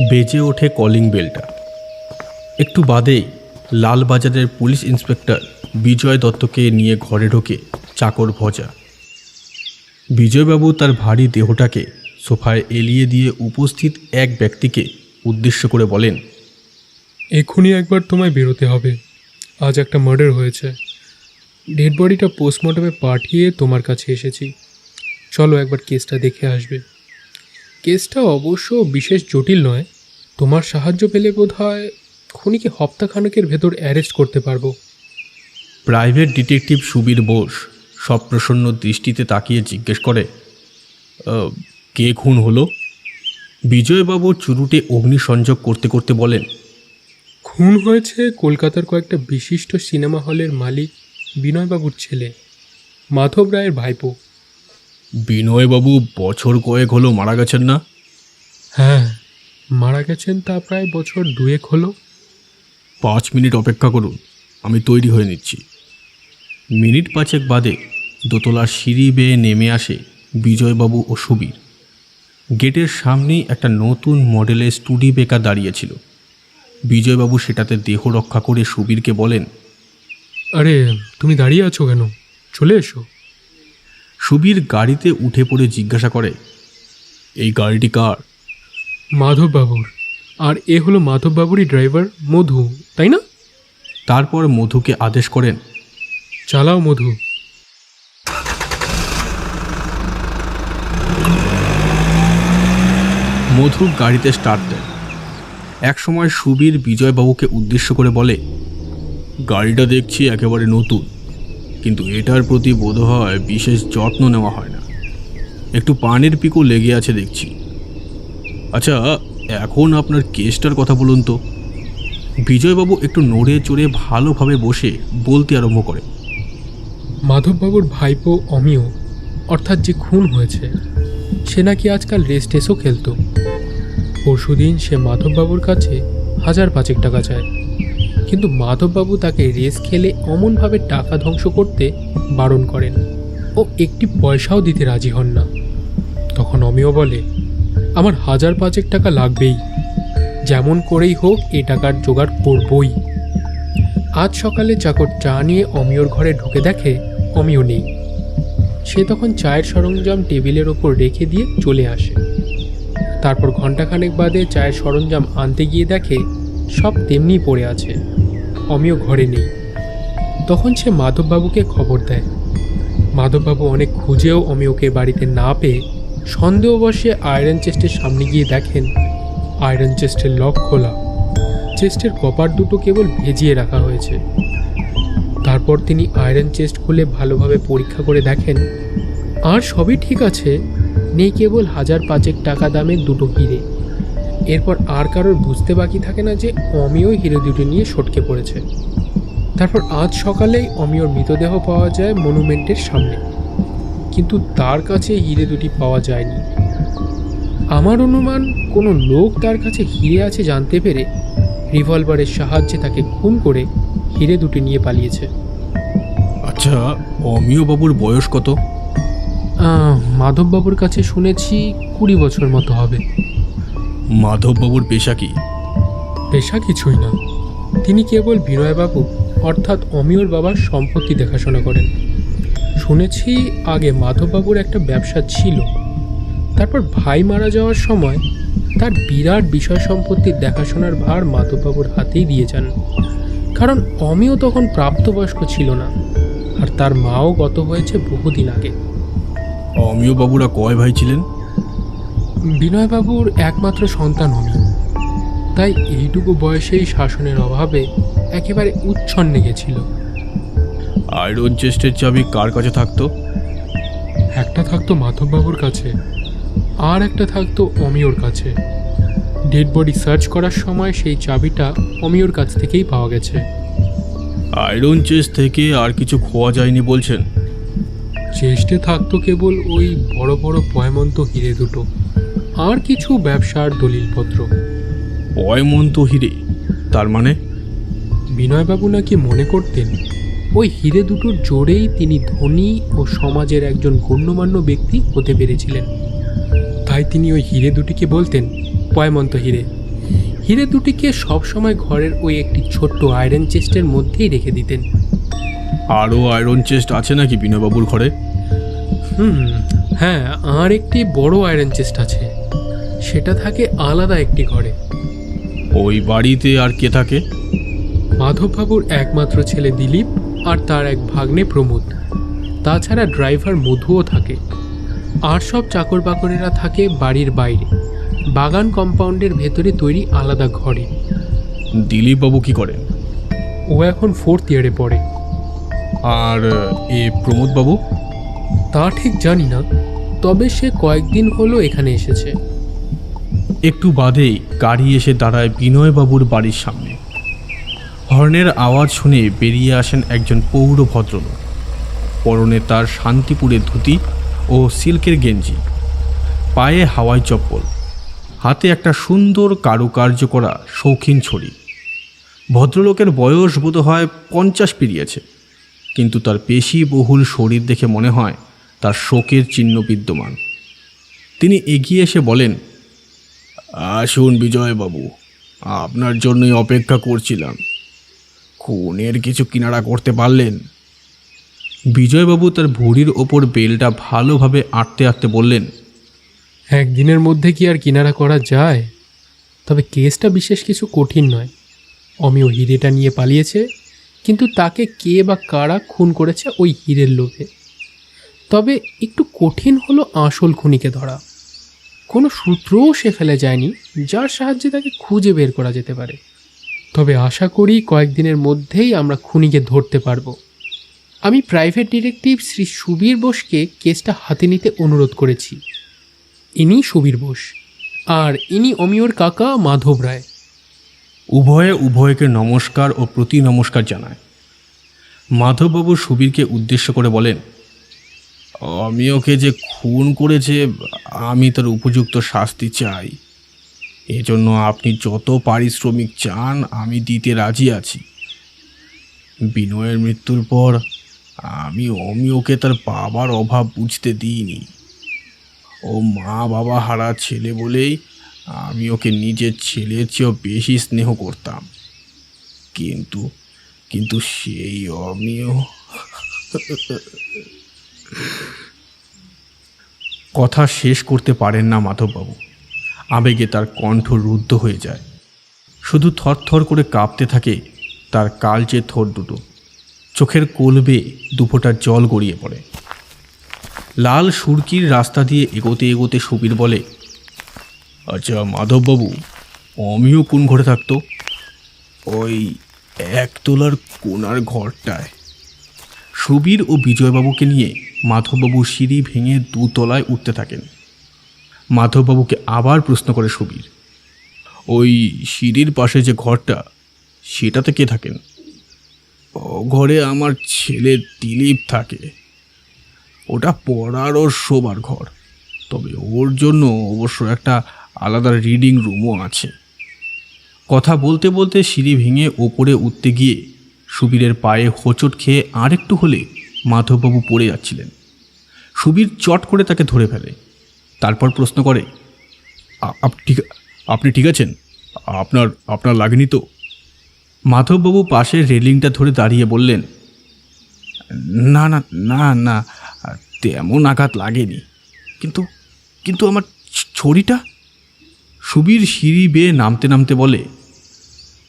বেজে ওঠে কলিং বেলটা একটু বাদেই লালবাজারের পুলিশ ইন্সপেক্টর বিজয় দত্তকে নিয়ে ঘরে ঢোকে চাকর ভজা। বিজয়বাবু তার ভারী দেহটাকে সোফায় এলিয়ে দিয়ে উপস্থিত এক ব্যক্তিকে উদ্দেশ্য করে বলেন, এক্ষুনি একবার তোমায় বেরোতে হবে। আজ একটা মার্ডার হয়েছে। ডেড বডিটা পোস্টমর্টমে পাঠিয়ে তোমার কাছে এসেছি। চলো একবার কেসটা দেখে আসবে। কেসটা অবশ্য বিশেষ জটিল নয়। তোমার সাহায্য পেলে বোধ হয় খুনিকে হপ্তাখানেকের ভেতর অ্যারেস্ট করতে পারব। প্রাইভেট ডিটেকটিভ সুবীর বোস সপ্রসন্ন দৃষ্টিতে তাকিয়ে জিজ্ঞেস করে কে খুন হলো? বিজয়বাবু চুরুটে অগ্নিসংযোগ করতে করতে বলেন খুন হয়েছে কলকাতার কয়েকটা বিশিষ্ট সিনেমা হলের মালিক বিনয়বাবুর ছেলে মাধব রায়ের ভাইপো। বিনয়বাবু বছর কয়েক হলো মারা গেছেন না? হ্যাঁ মারা গেছেন তা প্রায় বছর দুয়েক হলো। পাঁচ মিনিট অপেক্ষা করুন আমি তৈরি হয়ে নিচ্ছি। মিনিট পাঁচেক বাদে দোতলার সিঁড়ি বেয়ে নেমে আসে বিজয়বাবু ও সুবীর। গেটের সামনেই একটা নতুন মডেলের স্টুডি বেকার দাঁড়িয়েছিল বিজয়বাবু সেটাতে দেহ রক্ষা করে সুবীরকে বলেন আরে তুমি দাঁড়িয়ে আছো কেন? চলে এসো। সুবীর গাড়িতে উঠে পড়ে জিজ্ঞাসা করে এই গাড়িটি কার? মাধববাবুর। আর এ হলো মাধববাবুরই ড্রাইভার মধু তাই না? তারপর মধুকে আদেশ করেন চালাও মধু। মধু গাড়িতে স্টার্ট দেয়। একসময় সুবীর বিজয়বাবুকে উদ্দেশ্য করে বলে গাড়িটা দেখছি একেবারে নতুন। কিন্তু এটার প্রতি বোধ বোধহয় বিশেষ যত্ন নেওয়া হয় না। একটু পানের পিকও লেগে আছে দেখছি। আচ্ছা এখন আপনার কেসটার কথা বলুন তো। বিজয়বাবু একটু নড়ে চড়ে ভালোভাবে বসে বলতে আরম্ভ করে। মাধববাবুর ভাইপো অমিয়, অর্থাৎ যে খুন হয়েছে, সে নাকি আজকাল রেস টেসও খেলতো। পরশুদিন সে মাধববাবুর কাছে হাজার পাঁচেক টাকা চায়। কিন্তু মাধববাবু তাকে রেস খেলে অমনভাবে টাকা ধ্বংস করতে বারণ করেন ও একটি পয়সাও দিতে রাজি হন না। তখন অমিও বলে, আমার হাজার পাঁচেক টাকা লাগবেই। যেমন করেই হোক এ টাকার জোগাড় করবই। আজ সকালে চাকর চা নিয়ে অমিয়র ঘরে ঢুকে দেখে অমিও নেই। সে তখন চায়ের সরঞ্জাম টেবিলের ওপর রেখে দিয়ে চলে আসে। তারপর ঘন্টাখানেক বাদে চায়ের সরঞ্জাম আনতে গিয়ে দেখে সব তেমনি পড়ে আছে। অমিয় ঘরে নেই। তখন সে মাধববাবুকে খবর দেয়। মাধববাবু অনেক খুঁজেও অমিয়কে বাড়িতে না পেয়ে সন্দেহবশে আয়রন চেস্টের সামনে গিয়ে দেখেন, আয়রন চেস্টের লক খোলা। চেস্টের কপার দুটো কেবল ভেজিয়ে রাখা হয়েছে। তারপর তিনি আয়রন চেস্ট খুলে ভালোভাবে পরীক্ষা করে দেখেন, আর সবই ঠিক আছে, নেই কেবল হাজার পাঁচেক টাকা দামের দুটো হিরে। এরপর আর কারোর বুঝতে বাকি থাকে না যে অমিয় হিরে দুটি নিয়ে সটকে পড়েছে। তারপর আজ সকালেই অমিয়র মৃতদেহ পাওয়া যায় মনুমেন্টের সামনে। কিন্তু তার কাছে হিরে দুটি পাওয়া যায়নি। আমার অনুমান কোনো লোক তার কাছে হিরে আছে জানতে পেরে রিভলভারের সাহায্যে তাকে খুন করে হিরে দুটি নিয়ে পালিয়েছে। আচ্ছা অমিয় বাবুর বয়স কত? আহ, মাধববাবুর কাছে শুনেছি কুড়ি বছর মতো হবে। মাধববাবুর পেশা কি? পেশা কিছুই না। তিনি কেবল বিনয়বাবু অর্থাৎ অমিয়র বাবার সম্পত্তি দেখাশোনা করেন। শুনেছি আগে মাধববাবুর একটা ব্যবসা ছিল। তারপর ভাই মারা যাওয়ার সময় তার বিরাট বিষয় সম্পত্তির দেখাশোনার ভার মাধববাবুর হাতেই দিয়ে যান। কারণ অমিয় তখন প্রাপ্তবয়স্ক ছিল না আর তার মাও গত হয়েছে বহুদিন আগে। অমিয়বাবুরা কয় ভাই ছিলেন? বিনয়বাবুর একমাত্র সন্তান অমি তাই এইটুকু বয়সেই শাসনের অভাবে একেবারে উচ্ছন্নে গেছিল। আয়রন চেস্টের চাবি কার কাছে থাকতো? একটা থাকতো মাধববাবুর কাছে আর একটা থাকতো অমিয়র কাছে। ডেড বডি সার্চ করার সময় সেই চাবিটা অমিয়র কাছ থেকেই পাওয়া গেছে। আয়রন চেস্ট থেকে আর কিছু খোয়া যায়নি বলছেন। চেষ্টে থাকতো কেবল ওই বড় বড় পয়মন্ত হিরে দুটো। আর কিছু ব্যবসার দলিলপত্র। অয়মন্ত হিরে তার মানে? বিনয়বাবু নাকি মনে করতেন ওই হিরে দুটোর জোরেই তিনি ধনী ও সমাজের একজন গণ্যমান্য ব্যক্তি হতে পেরেছিলেন। তাই তিনি ওই হিরে দুটিকে বলতেন পয়মন্ত হিরে হিরে দুটিকে সবসময় ঘরের ওই একটি ছোট্ট আয়রন চেস্টের মধ্যেই রেখে দিতেন। আরও আয়রন চেস্ট আছে নাকি বিনয়বাবুর ঘরে? হুম হ্যাঁ আর একটি বড় আয়রন চেস্ট আছে। সেটা থাকে আলাদা একটি ঘরে। ওই বাড়িতে আর কে থাকে? মাধববাবুর একমাত্র ছেলে দিলীপ আর তার এক ভাগ্নে প্রমোদ। তাছাড়া ড্রাইভার মধুও থাকে। আর সব চাকর বাকরেরা থাকে বাড়ির বাইরে। বাগান কম্পাউন্ডের ভেতরে তৈরি আলাদা ঘরে। দিলীপবাবু কি করেন ও এখন ফোর্থ ইয়ারে পড়ে। আর এ প্রমোদবাবু? তা ঠিক জানি না তবে সে কয়েকদিন হলো এখানে এসেছে। একটু বাদেই গাড়ি এসে দাঁড়ায় বিনয়বাবুর বাড়ির সামনে। হর্নের আওয়াজ শুনে বেরিয়ে আসেন একজন পৌর ভদ্রলোক। পরনে তার শান্তিপুরের ধুতি ও সিল্কের গেঞ্জি। পায়ে হাওয়াই চপ্পল। হাতে একটা সুন্দর কারুকার্য করা শৌখিন ছড়ি। ভদ্রলোকের বয়স বোধ হয় পঞ্চাশ পেরিয়েছে, কিন্তু তার পেশি বহুল শরীর দেখে মনে হয় তার শোকের চিহ্ন বিদ্যমান। তিনি এগিয়ে এসে বলেন আসুন বিজয়বাবু, আপনার জন্যই অপেক্ষা করছিলাম। খুনের কিছু কিনারা করতে পারলেন? বিজয়বাবু তার ভুঁড়ির ওপর বেলটা ভালোভাবে আটতে আটতে বললেন একদিনের মধ্যে কি আর কিনারা করা যায়? তবে কেসটা বিশেষ কিছু কঠিন নয়। অমিয় হিরেটা নিয়ে পালিয়েছে, কিন্তু তাকে কে বা কারা খুন করেছে ওই হীরের লোভে। তবে একটু কঠিন হলো আসল খুনিকে ধরা। কোনো সূত্রও সে ফেলে যায়নি যার সাহায্যে তাকে খুঁজে বের করা যেতে পারে। তবে আশা করি কয়েকদিনের মধ্যেই আমরা খুনিকে ধরতে পারব। আমি প্রাইভেট ডিটেকটিভ শ্রী সুবীর বোসকে কেসটা হাতে নিতে অনুরোধ করেছি। ইনি সুবীর বোস, আর ইনি অমিয়র কাকা মাধব রায়। উভয়ে উভয়কে নমস্কার ও প্রতি নমস্কার জানায়। মাধববাবু সুবীরকে উদ্দেশ্য করে বলেন আমি ওকে যে খুন করেছে, আমি তার উপযুক্ত শাস্তি চাই। এজন্য আপনি যত পারিশ্রমিক চান, আমি দিতে রাজি আছি। বিনয়ের মৃত্যুর পর আমি অমিওকে তার বাবার অভাব বুঝতে দিইনি। ও মা বাবা হারা ছেলে বলেই আমি ওকে নিজের ছেলের চেয়েও বেশি স্নেহ করতাম। কিন্তু কিন্তু সেই অমিয় কথা শেষ করতে পারেন না মাধববাবু। আবেগে তার কণ্ঠ রুদ্ধ হয়ে যায়। শুধু থরথর করে কাঁপতে থাকে তার কালচে থর দুটো। চোখের কোলবে দুফোঁটা জল গড়িয়ে পড়ে। লাল সুরকির রাস্তা দিয়ে এগোতে এগোতে সুবীর বলে আচ্ছা মাধববাবু অমিও কোন ঘরে থাকতো? ওই একতলার কোনার ঘরটায়। সুবীর ও বিজয়বাবুকে নিয়ে মাধববাবু সিঁড়ি ভেঙে দুতলায় উঠতে থাকেন। মাধববাবুকে আবার প্রশ্ন করে সুবীর, ওই সিঁড়ির পাশে যে ঘরটা, সেটাতে কে থাকেন? ও ঘরে আমার ছেলে দিলীপ থাকে। ওটা পড়ার ওর শোবার ঘর। তবে ওর জন্য অবশ্য একটা আলাদা রিডিং রুমও আছে। কথা বলতে বলতে সিঁড়ি ভেঙে ওপরে উঠতে গিয়ে সুবীরের পায়ে হোঁচট খেয়ে আরেকটু হলে মাধববাবু পড়ে যাচ্ছিলেন। সুবীর চট করে তাকে ধরে ফেলে। তারপর প্রশ্ন করে, "আ- ঠিক, আপনি ঠিক আছেন? আপনার আপনার লাগেনি তো? মাধববাবু পাশের রেলিংটা ধরে দাঁড়িয়ে বললেন, না না না না, তেমন আঘাত লাগেনি। কিন্তু কিন্তু আমার ছড়িটা? সুবীর সিঁড়ি বেয়ে নামতে নামতে বলে,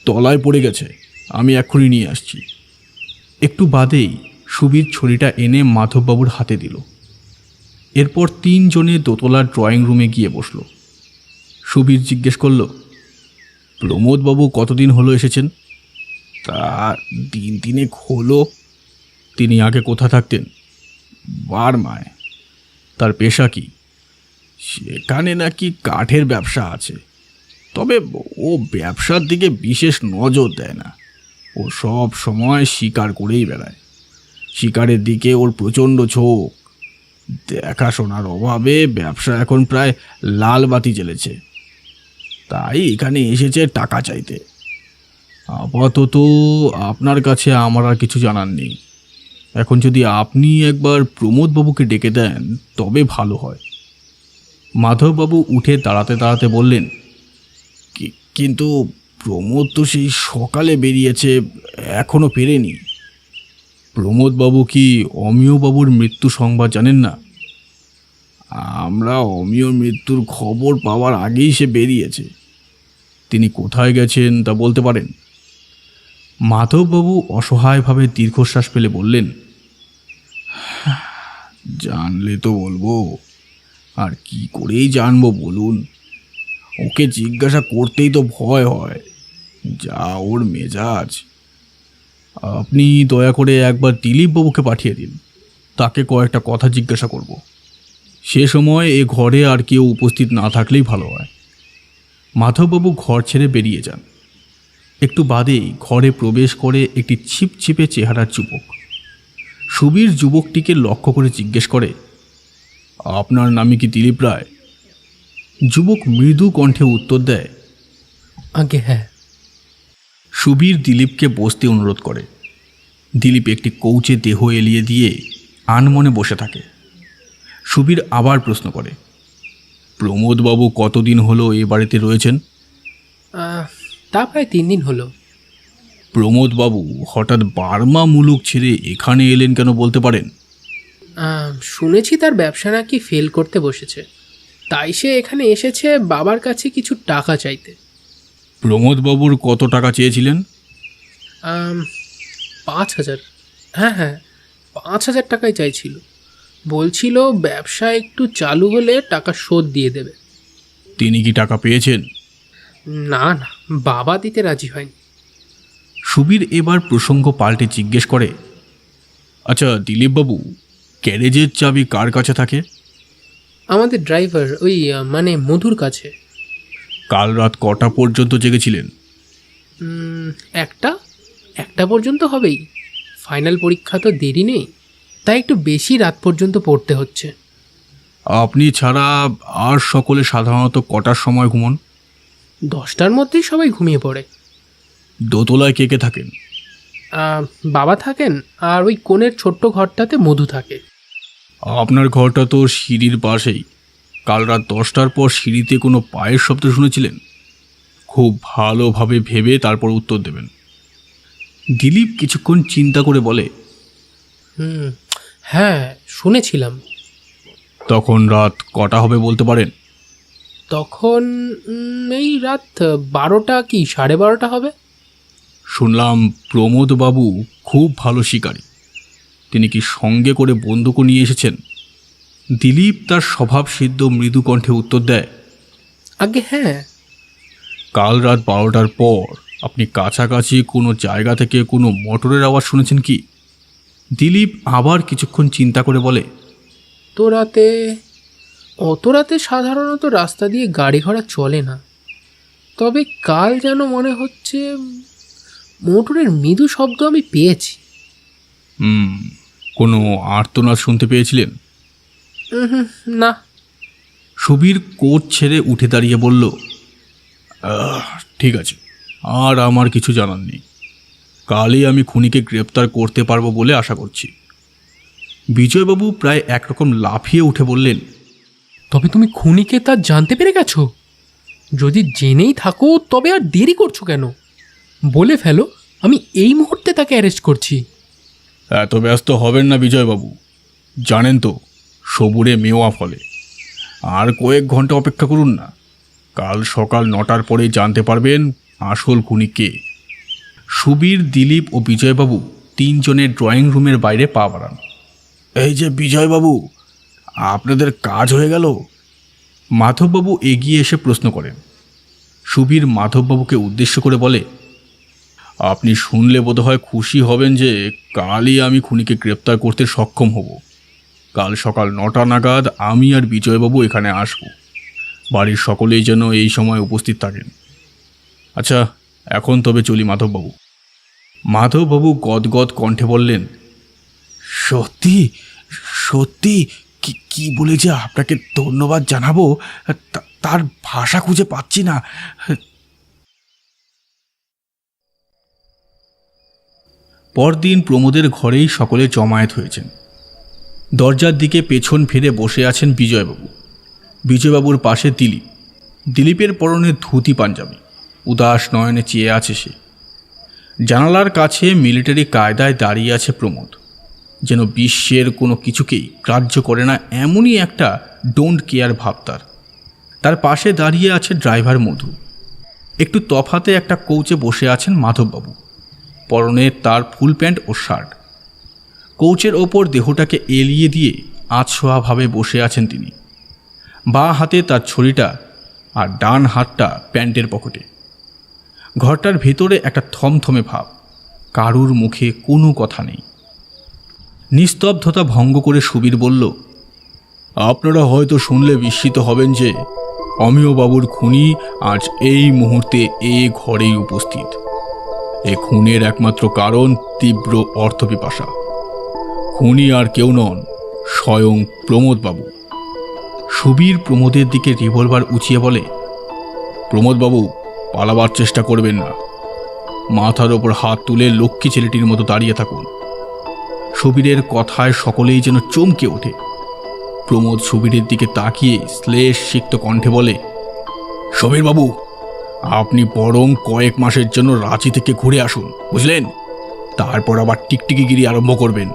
তলায় পড়ে গেছে, আমি এক্ষুনি নিয়ে আসছি। একটু বাদেই সুবীর ছড়িটা এনে মাধববাবুর হাতে দিল। এরপর তিনজনে দোতলার ড্রয়িং রুমে গিয়ে বসল। সুবীর জিজ্ঞেস করল, প্রমোদবাবু কতদিন হলো এসেছেন? তা দিন দিনেক হলো। তিনি আগে কোথা থাকতেন? বারমায় তার পেশা কি? সেখানে নাকি কাঠের ব্যবসা আছে। তবে ও ব্যবসার দিকে বিশেষ নজর দেয় না। ও সব সময় শিকার করেই বেড়ায়। শিকারের দিকে ওর প্রচণ্ড ঝোঁক। দেখাশোনার অভাবে ব্যবসা এখন প্রায় লাল বাতি জ্বেলেছে। তাই এখানে এসেছে টাকা চাইতে। আপাতত আপনার কাছে আমার আর কিছু জানার নেই। এখন যদি আপনি একবার প্রমোদবাবুকে ডেকে দেন, তবে ভালো হয়। মাধববাবু উঠে দাঁড়াতে দাঁড়াতে বললেন কিন্তু প্রমোদ তো সেই সকালে বেরিয়েছে, এখনও ফেরেনি। প্রমোদবাবু কি অমিয়বাবুর মৃত্যু সংবাদ জানেন না? আমরা অমিয় মৃত্যুর খবর পাওয়ার আগেই সে বেরিয়েছে। তিনি কোথায় গেছেন তা বলতে পারেন? মাধববাবু অসহায়ভাবে দীর্ঘশ্বাস ফেলে বললেন, জানলে তো বলব। আর কি করেই জানব বলুন? ওকে জিজ্ঞাসা করতেই তো ভয় হয়। যা ওর মেজাজ। আপনি দয়া করে একবার দিলীপবাবুকে পাঠিয়ে দিন। তাকে কয়েকটা কথা জিজ্ঞাসা করব। সে সময় এ ঘরে আর কেউ উপস্থিত না থাকলেই ভালো হয়। মাধববাবু ঘর ছেড়ে বেরিয়ে যান। একটু বাদেই ঘরে প্রবেশ করে একটি ছিপছিপে চেহারার যুবক। সুবীর যুবকটিকে লক্ষ্য করে জিজ্ঞেস করে, আপনার নামই কি দিলীপ রায়? যুবক মৃদু কণ্ঠে উত্তর দেয়, আগে হ্যাঁ। সুবীর দিলীপকে বসতে অনুরোধ করে। দিলীপ একটি কৌচে দেহ এলিয়ে দিয়ে আনমনে বসে থাকে। সুবীর আবার প্রশ্ন করে প্রমোদবাবু কতদিন হলো এ বাড়িতে রয়েছেন? তা প্রায় তিন দিন হলো। প্রমোদবাবু হঠাৎ বার্মা মুলুক ছেড়ে এখানে এলেন কেন বলতে পারেন? শুনেছি তার ব্যবসা নাকি ফেল করতে বসেছে। তাই সে এখানে এসেছে বাবার কাছে কিছু টাকা চাইতে। প্রমোদবাবুর কত টাকা চেয়েছিলেন? পাঁচ হাজার। হ্যাঁ হ্যাঁ পাঁচ হাজার টাকাই চাইছিল। বলছিল ব্যবসা একটু চালু হলে টাকা শোধ দিয়ে দেবে। তিনি কি টাকা পেয়েছেন? না না বাবা দিতে রাজি হয়নি। সুবীর এবার প্রসঙ্গ পাল্টে জিজ্ঞেস করে আচ্ছা দিলীপবাবু গ্যারেজের চাবি কার কাছে থাকে? আমাদের ড্রাইভার ওই মানে মধুর কাছে। কাল রাত কটা পর্যন্ত জেগেছিলেন? একটা? একটা পর্যন্ত হবেই। ফাইনাল পরীক্ষা তো দেরি নেই। তাই একটু বেশি রাত পর্যন্ত পড়তে হচ্ছে। আপনি ছাড়া আর সকলে সাধারণত কটার সময় ঘুমন? দশটার মধ্যেই সবাই ঘুমিয়ে পড়ে। দোতলায় কে কে থাকেন? বাবা থাকেন আর ওই কোণের ছোট্ট ঘরটাতে মধু থাকে। আপনার ঘরটা তো সিঁড়ির পাশেই। কাল রাত দশটার পর সিঁড়িতে কোনো পায়ের শব্দ শুনেছিলেন? খুব ভালোভাবে ভেবে তারপর উত্তর দেবেন। দিলীপ কিছুক্ষণ চিন্তা করে বলে হুম হ্যাঁ শুনেছিলাম। তখন রাত কটা হবে বলতে পারেন? তখন এই রাত বারোটা কি সাড়ে বারোটা হবে? শুনলাম প্রমোদবাবু খুব ভালো শিকারী। তিনি কি সঙ্গে করে বন্দুকও নিয়ে এসেছেন? দিলীপ তার স্বভাব সিদ্ধ মৃদু কণ্ঠে উত্তর দেয় আগে হ্যাঁ। কাল রাত বারোটার পর আপনি কাছাকাছি কোনো জায়গা থেকে কোনো মোটরের আওয়াজ শুনেছেন কি? দিলীপ আবার কিছুক্ষণ চিন্তা করে বলে তো রাতে অত রাতে সাধারণত রাস্তা দিয়ে গাড়ি ঘোড়া চলে না। তবে কাল যেন মনে হচ্ছে মোটরের মৃদু শব্দ আমি পেয়েছি। হুম কোনো আর্তনাদ শুনতে পেয়েছিলেন? না সুবীর কোট ছেড়ে উঠে দাঁড়িয়ে বলল ঠিক আছে আর আমার কিছু জানার নেই। কালই আমি খুনিকে গ্রেপ্তার করতে পারব বলে আশা করছি। বিজয়বাবু প্রায় একরকম লাফিয়ে উঠে বললেন তবে তুমি খুনিকে তা জানতে পেরে গেছো? যদি জেনেই থাকো তবে আর দেরি করছ কেন? বলে ফেলো আমি এই মুহূর্তে তাকে অ্যারেস্ট করছি। এত ব্যস্ত হবেন না বিজয়বাবু। জানেন তো সবুরে মেওয়া ফলে। আর কয়েক ঘণ্টা অপেক্ষা করুন না। কাল সকাল নটার পরেই জানতে পারবেন আসল খুনি কে। সুবীর দিলীপ ও বিজয়বাবু তিনজনের ড্রয়িং রুমের বাইরে পা বাড়ান। এই যে বিজয়বাবু আপনাদের কাজ হয়ে গেল? মাধববাবু এগিয়ে এসে প্রশ্ন করেন। সুবীর মাধববাবুকে উদ্দেশ্য করে বলে আপনি শুনলে বোধহয় খুশি হবেন যে কালই আমি খুনিকে গ্রেপ্তার করতে সক্ষম হব। কাল সকাল নটা নাগাদ আমি আর বিজয়বাবু এখানে আসব। বাড়ির সকলেই যেন এই সময় উপস্থিত থাকেন। আচ্ছা এখন তবে চলি মাধববাবু। মাধববাবু গদগদ কণ্ঠে বললেন, সত্যি সত্যি, কি বলে যে আপনাকে ধন্যবাদ জানাব তার ভাষা খুঁজে পাচ্ছি না। পরদিন প্রমোদের ঘরেই সকলে জমায়েত হয়েছেন। দরজার দিকে পেছন ফিরে বসে আছেন বিজয়বাবু। বিজয়বাবুর পাশে দিলীপ। দিলীপের পরনে ধুতি পাঞ্জাবি। উদাস নয়নে চেয়ে আছে সে। জানালার কাছে মিলিটারি কায়দায় দাঁড়িয়ে আছে প্রমোদ। যেন বিশ্বের কোনো কিছুকেই গ্রাহ্য করে না এমনই একটা ডোন্ট কেয়ার ভাব তার। তার পাশে দাঁড়িয়ে আছে ড্রাইভার মধু। একটু তফাতে একটা কৌচে বসে আছেন মাধববাবু। পরনে তার ফুল প্যান্ট ও শার্ট। কৌচের ওপর দেহটাকে এলিয়ে দিয়ে আধশোয়াভাবে বসে আছেন তিনি। বাঁ হাতে তার ছড়িটা আর ডান হাতটা প্যান্টের পকেটে। ঘরটার ভেতরে একটা থমথমে ভাব, কারুর মুখে কোনো কথা নেই। নিস্তব্ধতা ভঙ্গ করে সুবীর বলল, আপনারা হয়তো শুনলে বিস্মিত হবেন যে অমিয়বাবুর খুনি আজ এই মুহূর্তে এ ঘরেই উপস্থিত। এ খুনের একমাত্র কারণ তীব্র অর্থপিপাসা। খুনি আর কেউ নন, স্বয়ং প্রমোদবাবু। সুবীর প্রমোদের দিকে রিভলভার উঁচিয়ে বলে, প্রমোদবাবু, পালাবার চেষ্টা করবেন না। মাথার ওপর হাত তুলে লক্ষ্মী ছেলেটির মতো দাঁড়িয়ে থাকুন। সুবীরের কথায় সকলেই যেন চমকে ওঠে। প্রমোদ সুবীরের দিকে তাকিয়ে শ্লেষ সিক্ত কণ্ঠে বলে বাবু আপনি বরং কয়েক মাসের জন্য রাঁচি থেকে ঘুরে আসুন, বুঝলেন? তারপর আবার টিকটিকিগিরি আরম্ভ করবেন।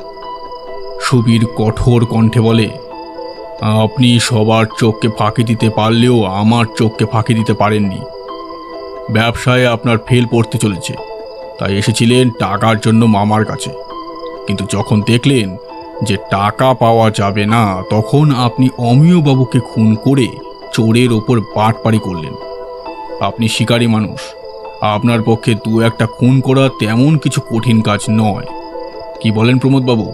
সুবীর কঠোর কণ্ঠে বলে, আপনি সবার চোখকে ফাঁকি দিতে পারলেও আমার চোখকে ফাঁকি দিতে পারেননি। ব্যবসায় আপনার ফেল পড়তে চলেছে, তাই এসেছিলেন টাকার জন্য মামার কাছে। কিন্তু যখন দেখলেন যে টাকা পাওয়া যাবে না, তখন আপনি অমিয়বাবুকে খুন করে চোরের ওপর বাটপাড়ি করলেন। আপনি শিকারী মানুষ, আপনার পক্ষে দু একটা খুন করা তেমন কিছু কঠিন কাজ নয়। কি বলেন প্রমোদবাবু?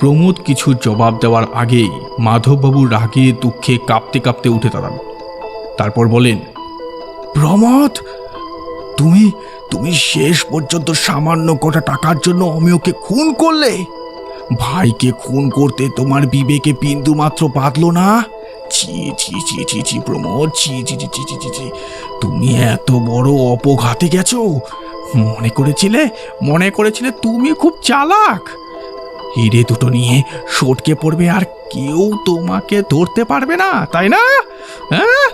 প্রমোদ কিছু জবাব দেওয়ার আগেই মাধববাবু রাগে দুঃখে কাঁপতে কাঁপতে উঠে দাঁড়ান। তারপর বলেন, প্রমোদ, তুমি তুমি শেষ পর্যন্ত সামান্য কটা টাকার জন্য অমিয়কে খুন করলে? ভাইকে খুন করতে তোমার বিবেকে বিন্দু মাত্র বাঁধলো না? ছি ছি ছি ছি ছি, প্রমোদ ছি ছি ছি ছি ছি, তুমি এত বড় অপঘাতে গেছো? মনে করেছিলে মনে করেছিলে তুমি খুব চালাক? হিরে দুটো নিয়ে সটকে পড়বে আর কেউ তোমাকে ধরতে পারবে না, তাই না? হ্যাঁ?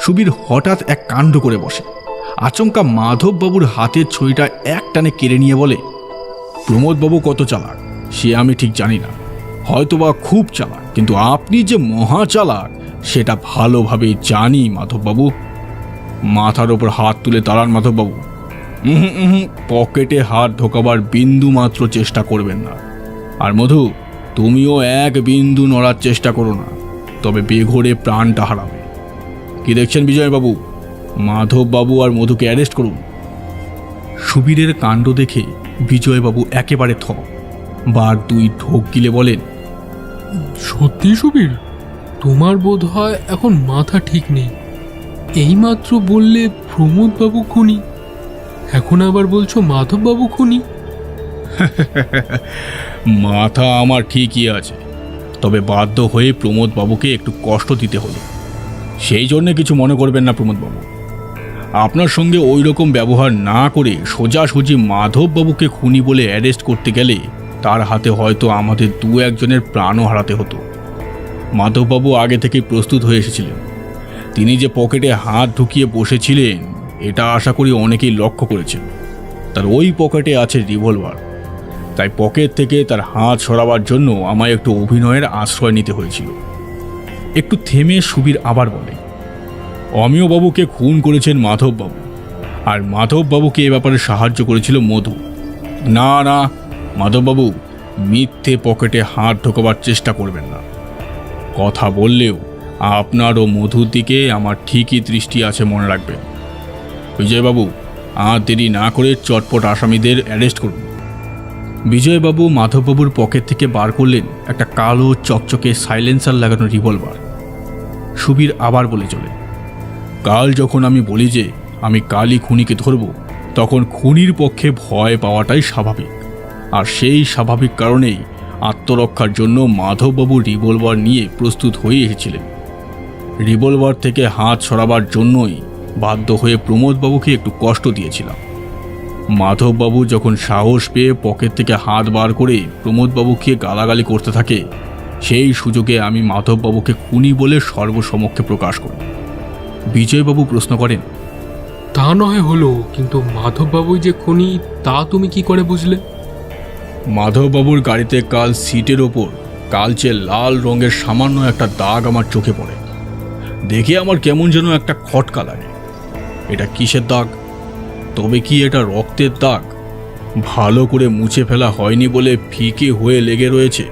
সুবীর হঠাৎ এক কাণ্ড করে বসে। আচমকা মাধববাবুর হাতের ছড়িটা এক টানে কেড়ে নিয়ে বলে, প্রমোদবাবু কত চালাক, সে আমি ঠিক জানি না। হয়তোবা খুব চালাক, কিন্তু আপনি যে মহা চালাক, সেটা ভালোভাবে জানি মাধববাবু। মাথার ওপর হাত তুলে দাঁড়ান মাধববাবু। পকেটে হাত ঢোকাবার বিন্দু মাত্র চেষ্টা করবেন না। আর মধু, তুমিও এক বিন্দু নড়ার চেষ্টা করো না, তবে বেঘরে প্রাণটা হারাবে। কি দেখছেন বিজয়বাবু? মাধববাবু আর মধুকে অ্যারেস্ট করুন। সুবীরের কাণ্ড দেখে বিজয়বাবু একেবারে থ। বার দুই ঢোক গিলে বলেন, সত্যি সুবীর, তোমার বোধ হয় এখন মাথা ঠিক নেই। এইমাত্র বললে প্রমোদবাবু খুনি, এখন আবার বলছো মাধববাবু খুনি? মাথা আমার ঠিকই আছে। তবে বাধ্য হয়ে প্রমোদবাবুকে একটু কষ্ট দিতে হলো। সেই জন্যে কিছু মনে করবেন না প্রমোদবাবু। আপনার সঙ্গে ওই রকম ব্যবহার না করে সোজাসুজি মাধববাবুকে খুনি বলে অ্যারেস্ট করতে গেলে তার হাতে হয়তো আমাদের দু একজনের প্রাণও হারাতে হতো। মাধববাবু আগে থেকেই প্রস্তুত হয়ে এসেছিলেন। তিনি যে পকেটে হাত ঢুকিয়ে বসেছিলেন, এটা আশা করি অনেকেই লক্ষ্য করেছেন। তার ওই পকেটে আছে রিভলভার। তাই পকেট থেকে তার হাত সরাবার জন্য আমায় একটু অভিনয়ের আশ্রয় নিতে হয়েছিল। একটু থেমে সুবীর আবার বলে, অমিয়বাবুকে খুন করেছেন মাধববাবু, আর মাধববাবুকে এ ব্যাপারে সাহায্য করেছিল মধু। না না, মাধববাবু, মিথ্যে পকেটে হাত ঢোকাবার চেষ্টা করবেন না। কথা বললেও আপনার ও মধুর দিকে আমার ঠিকই দৃষ্টি আছে মনে রাখবেন। বিজয়বাবু, আর দেরি না করে চটপট আসামিদের অ্যারেস্ট করুন। বিজয়বাবু মাধববাবুর পকেট থেকে বার করলেন একটা কালো চকচকে সাইলেন্সার লাগানো রিভলভার। সুবীর আবার বলে চলে, কাল যখন আমি বলি যে আমি কালই খুনিকে ধরব, তখন খুনির পক্ষে ভয় পাওয়াটাই স্বাভাবিক। আর সেই স্বাভাবিক কারণেই আত্মরক্ষার জন্য মাধববাবু রিভলভার নিয়ে প্রস্তুত হয়ে এসেছিলেন। রিভলভার থেকে হাত সরাবার জন্যই বাধ্য হয়ে প্রমোদবাবুকে একটু কষ্ট দিয়েছিলাম। মাধববাবু যখন সাহস পেয়ে পকেট থেকে হাত বার করে প্রমোদবাবুকে গালাগালি করতে থাকে সেই সুযোগে আমি মাধববাবুকে খুনি বলে সর্বসমক্ষে প্রকাশ করি। বিজয়বাবু প্রশ্ন করেন তা নয় হলো কিন্তু মাধববাবুই যে খুনি তা তুমি কি করে বুঝলে? মাধববাবুর গাড়িতে কাল সিটের ওপর কালচে লাল রঙের সামান্য একটা দাগ আমার চোখে পড়ে। দেখে আমার কেমন যেন একটা খটকা লাগে। এটা কিসের দাগ? তবে কি এটা রক্তের দাগ? ভালো করে মুছে ফেলা হয়নি বলে ফিকে হয়ে লেগে রয়েছে।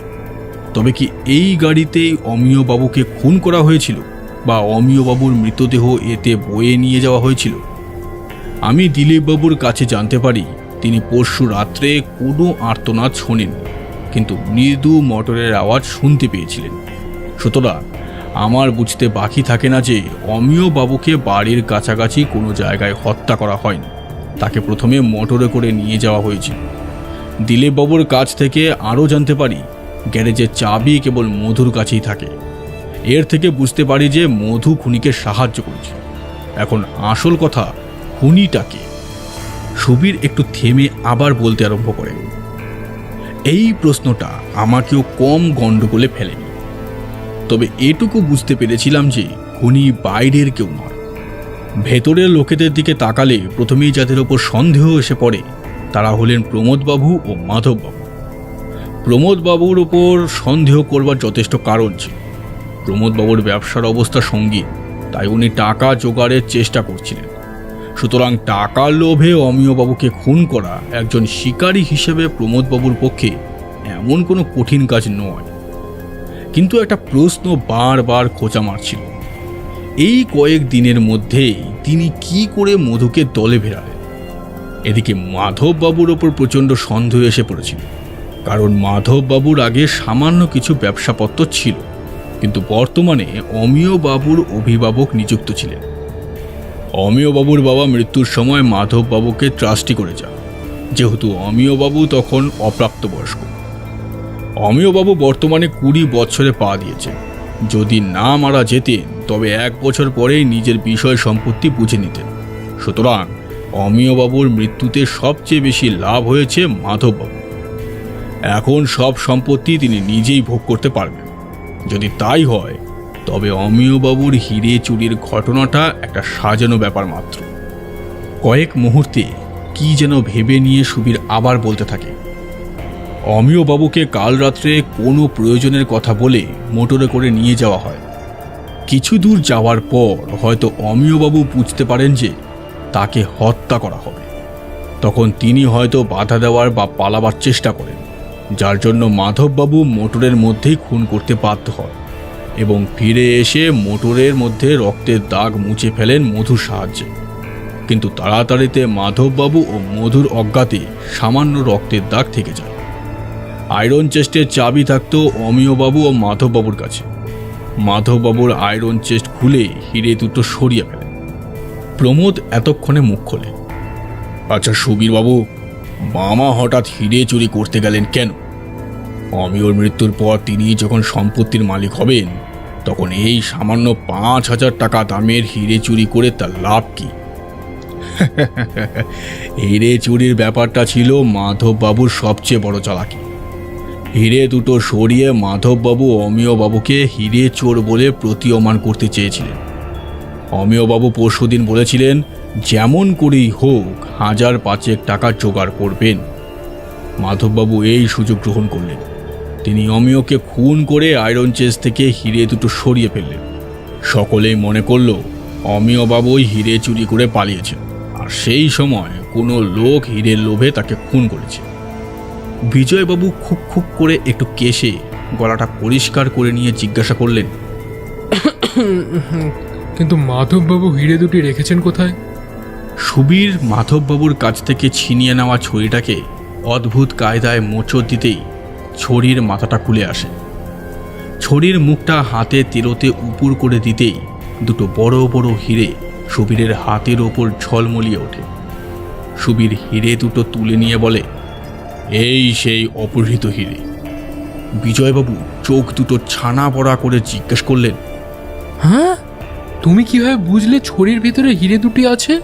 তবে কি এই গাড়িতেই অমিয় বাবুকে খুন করা হয়েছিল বা অমিয় বাবুর মৃতদেহ এতে বয়ে নিয়ে যাওয়া হয়েছিল? আমি দিলীপবাবুর কাছে জানতে পারি, তিনি পরশু রাত্রে কোনো আর্তনাদ শোনেন, কিন্তু মৃদু মোটরের আওয়াজ শুনতে পেয়েছিলেন। সুতরাং আমার বুঝতে বাকি থাকে না যে অমিয় বাবুকে বাড়ির কাছাকাছি কোনো জায়গায় হত্যা করা হয়নি। তাকে প্রথমে মোটরে করে নিয়ে যাওয়া হয়েছিল দিলীপবাবুর কাছ থেকে আরও জানতে পারি, গ্যারেজের চাবি কেবল মধুর কাছেই থাকে। এর থেকে বুঝতে পারি যে মধু খুনিকে সাহায্য করেছে। এখন আসল কথা খুনিটাকে সুবীর একটু থেমে আবার বলতে আরম্ভ করে। এই প্রশ্নটা আমাকেও কম গণ্ডগোলে ফেলেনি। তবে এটুকু বুঝতে পেরেছিলাম যে খুনি বাইরের কেউ নয়। ভেতরের লোকেদের দিকে তাকালে প্রথমেই যাদের ওপর সন্দেহ এসে পড়ে, তারা হলেন প্রমোদবাবু ও মাধববাবু। প্রমোদবাবুর ওপর সন্দেহ করবার যথেষ্ট কারণ ছিল। প্রমোদবাবুর ব্যবসার অবস্থা সঙ্গী, তাই উনি টাকা জোগাড়ের চেষ্টা করছিলেন। সুতরাং টাকার লোভে অমিয়বাবুকে খুন করা একজন শিকারী হিসেবে প্রমোদবাবুর পক্ষে এমন কোনো কঠিন কাজ নয়। কিন্তু একটা প্রশ্ন বারবার খোঁচা মারছিল। এই কয়েক দিনের মধ্যেই তিনি কি করে মধুকে দলে ভেড়ালেন এদিকে মাধববাবুর ওপর প্রচণ্ড সন্দেহ এসে পড়েছিল। কারণ মাধববাবুর আগে সামান্য কিছু ব্যবসাপত্র ছিল, কিন্তু বর্তমানে অমিয় বাবুর অভিভাবক নিযুক্ত ছিলেন। অমিয় বাবুর বাবা মৃত্যুর সময় মাধববাবুকে ট্রাস্টি করে যান। যেহেতু অমিয় বাবু তখন অপ্রাপ্তবয়স্ক। অমিয় বাবু বর্তমানে কুড়ি বছরে পা দিয়েছেন। যদি না মারা যেতেন, তবে এক বছর পরেই নিজের বিষয় সম্পত্তি বুঝে নিতেন। সুতরাং অমিয়বাবুর মৃত্যুতে সবচেয়ে বেশি লাভ হয়েছে মাধববাবু। এখন সব সম্পত্তি তিনি নিজেই ভোগ করতে পারবেন। যদি তাই হয়, তবে অমিয়বাবুর হিরে চুরির ঘটনাটা একটা সাজানো ব্যাপার মাত্র। কয়েক মুহূর্তে কি যেন ভেবে নিয়ে সুবীর আবার বলতে থাকে অমিয়বাবুকে কাল রাত্রে কোনো প্রয়োজনের কথা বলে মোটরে করে নিয়ে যাওয়া হয়। কিছু দূর যাওয়ার পর হয়তো অমিয়বাবু বুঝতে পারেন যে তাকে হত্যা করা হবে। তখন তিনি হয়তো বাধা দেওয়ার বা পালাবার চেষ্টা করেন, যার জন্য মাধববাবু মোটরের মধ্যেই খুন করতে বাধ্য হয় এবং ফিরে এসে মোটরের মধ্যে রক্তের দাগ মুছে ফেলেন মধুর সাহায্যে। কিন্তু তাড়াতাড়িতে মাধববাবু ও মধুর অজ্ঞাতে সামান্য রক্তের দাগ থেকে যায় আয়রন চেস্টের চাবি থাকতো অমিয়বাবু ও মাধববাবুর কাছে। মাধববাবুর আয়রন চেস্ট খুলে হিরে দুটো সরিয়ে ফেলেন প্রমোদ এতক্ষণে মুখ খোলে। আচ্ছা সুবীর বাবু মামা হঠাৎ হিরে চুরি করতে গেলেন কেন? অমিয়র মৃত্যুর পর তিনি যখন সম্পত্তির মালিক হবেন, তখন এই সামান্য পাঁচ হাজার টাকা দামের হিরে চুরি করে তার লাভ কি? হিরে চুরির ব্যাপারটা ছিল মাধববাবুর সবচেয়ে বড় চালাকি। হিরে দুটো সরিয়ে মাধববাবু অমিয়বাবুকে হিরে চোর বলে প্রতীয়মান করতে চেয়েছিলেন। অমিয়বাবু পরশুদিন বলেছিলেন, যেমন করেই হোক, হাজার পাঁচেক টাকা জোগাড় করবেন। মাধববাবু এই সুযোগ গ্রহণ করলেন। তিনি অমিয়কে খুন করে আয়রন চেস থেকে হিরে দুটো সরিয়ে ফেললেন। সকলেই মনে করল, অমিয়বাবুই হিরে চুরি করে পালিয়েছেন। আর সেই সময় কোনো লোক হিরের লোভে তাকে খুন করেছে। বিজয়বাবু খুব খুব করে একটু কেশে গলাটা পরিষ্কার করে নিয়ে জিজ্ঞাসা করলেন কিন্তু মাধববাবু হিরে দুটি রেখেছেন কোথায়? সুবীর মাধববাবুর কাছ থেকে ছিনিয়ে নেওয়া ছড়িটাকে অদ্ভুত কায়দায় মোচড় দিতেই ছড়ির মাথাটা খুলে আসে। ছড়ির মুখটা হাতে তেরোতে উপুর করে দিতেই দুটো বড় বড় হিরে সুবীরের হাতের ওপর ঝলমলিয়ে ওঠে। সুবীর হিরে দুটো তুলে নিয়ে বলে এই সেই অপহৃত হিরে। বিজয়বাবু চোখ দুটো ছানা পড়া করে জিজ্ঞেস করলেন হ্যাঁ? তুমি কীভাবে বুঝলে ছড়ির ভেতরে হিরে দুটি আছে?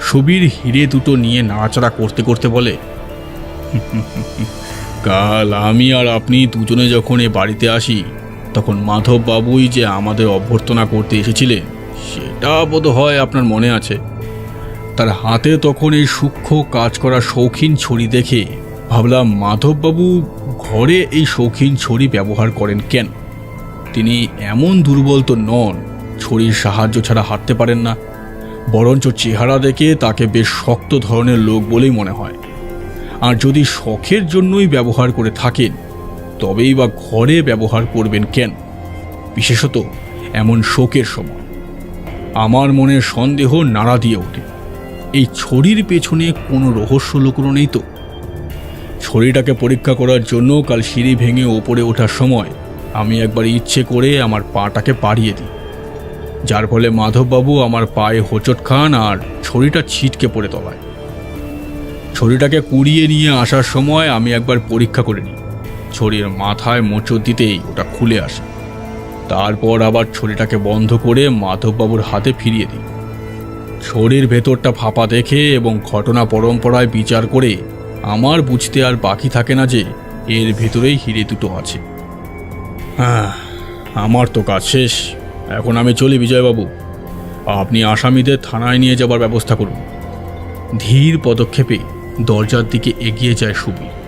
সুবীর হিরে দুটো নিয়ে নাড়াচাড়া করতে করতে বলে কাল আমি আর আপনি দুজনে যখন এ বাড়িতে আসি তখন মাধব বাবুই যে আমাদের অভ্যর্থনা করতে এসেছিলেন সেটা বোধ হয় আপনার মনে আছে। তার হাতে তখন এই সূক্ষ্ম কাজ করা শৌখিন ছড়ি দেখে ভাবলাম, মাধববাবু ঘরে এই শৌখিন ছড়ি ব্যবহার করেন কেন? তিনি এমন দুর্বল তো নন, ছড়ির সাহায্য ছাড়া হাঁটতে পারেন না। বরঞ্চ চেহারা দেখে তাকে বেশ শক্ত ধরনের লোক বলেই মনে হয়। আর যদি শখের জন্যই ব্যবহার করে থাকেন, তবেই বা ঘরে ব্যবহার করবেন কেন? বিশেষত এমন শোকের সময়। আমার মনে সন্দেহ নাড়া দিয়ে ওঠে। এই ছড়ির পেছনে কোনো রহস্য লুকোনো নেই তো? ছড়িটাকে পরীক্ষা করার জন্য কাল সিঁড়ি ভেঙে ওপরে ওঠার সময় আমি একবার ইচ্ছে করে আমার পাটাকে পাড়িয়ে দিই। যার ফলে মাধববাবু আমার পায়ে হোঁচট খান আর ছড়িটা ছিটকে পড়ে তলায়। ছড়িটাকে কুড়িয়ে নিয়ে আসার সময় আমি একবার পরীক্ষা করে নিই। ছড়ির মাথায় মোচড় দিতেই ওটা খুলে আসে। তারপর আবার ছড়িটাকে বন্ধ করে মাধববাবুর হাতে ফিরিয়ে দিই। ছড়ির ভেতরটা ফাঁপা দেখে এবং ঘটনা পরম্পরায় বিচার করে আমার বুঝতে আর বাকি থাকে না যে এর ভেতরেই হিরে দুটো আছে। হ্যাঁ আমার তো কাজ শেষ। এখন আমি চলি বিজয়বাবু। আপনি আসামিদের থানায় নিয়ে যাবার ব্যবস্থা করুন। ধীর পদক্ষেপে দরজার দিকে এগিয়ে যায় সুবীর।